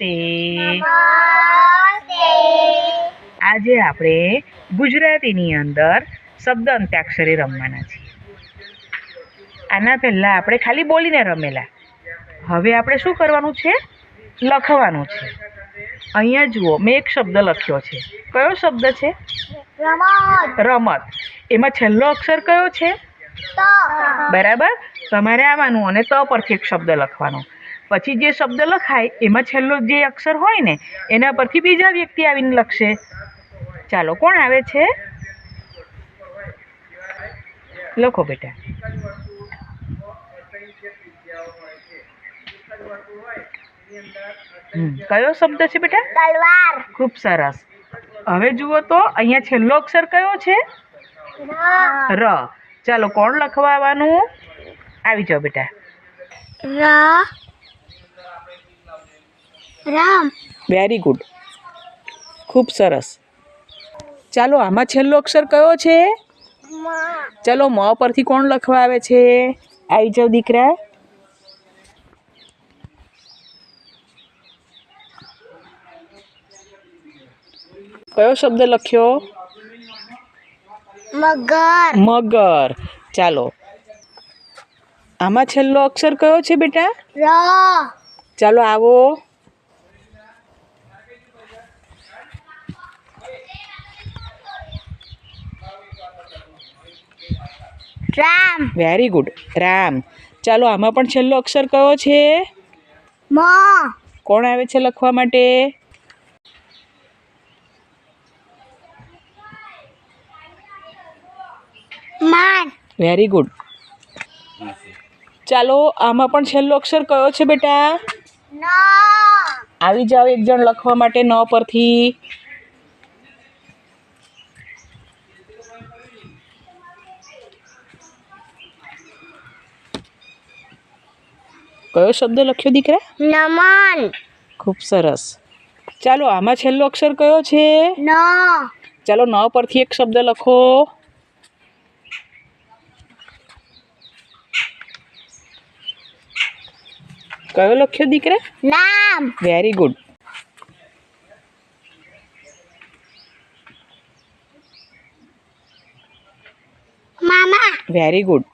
નમસ્તે. આજે આપણે ગુજરાતીની અંદર શબ્દ અંત્યાક્ષરી રમવાના છીએ. આના પહેલાં આપણે ખાલી બોલીને રમેલા. હવે આપણે શું કરવાનું છે? લખવાનું છે. અહીંયા જુઓ મેં એક શબ્દ લખ્યો છે. કયો શબ્દ છે? રમત. એમાં છેલ્લો અક્ષર કયો છે? બરાબર? તમારે આવવાનું અને ત પરથી એક શબ્દ લખવાનો. પછી જે શબ્દ લખાય એમાં છેલ્લો જે અક્ષર હોય ને એના પરથી બીજા વ્યક્તિ આવીને લખશે. ચાલો કોણ આવે છે? લખો બેટા. કયો શબ્દ છે બેટા? તલવાર. ખૂબ સરસ. હવે જુઓ તો અહીંયા છેલ્લો અક્ષર કયો છે? ર. ચાલો કોણ લખવાનું આવી જાઓ બેટા. ર. રામ. વેરી ગુડ ખૂબ સરસ. ચાલો આમાં છેલ્લો અક્ષર કયો છે? ચાલો મ પરથી કોણ લખવા આવે છે? આવી જાઓ દીકરા. કયો શબ્દ લખ્યો? મગર. મગર. ચાલો. આમાં છેલ્લો અક્ષર કયો છે બેટા? ચાલો આવો. રામ. Very good Ram. ચાલો આમાં પણ છેલ્લો અક્ષર કયો છે? મ. કોણ આવે છે લખવા માટે? માન. વેરી ગુડ ચાલો આમાં પણ છેલ્લો અક્ષર કયો છે બેટા? ન. આવી જાઓ એક જણ લખવા માટે ન પરથી. કયો શબ્દ લખ્યો દીકરા? નમન. ખૂબ સરસ. ચાલો આમાં છેલ્લો અક્ષર કયો છે? ન. ચાલો ન પરથી એક શબ્દ લખો. કયો લખ્યો દીકરા? નામ. વેરી ગુડ મામા. Very good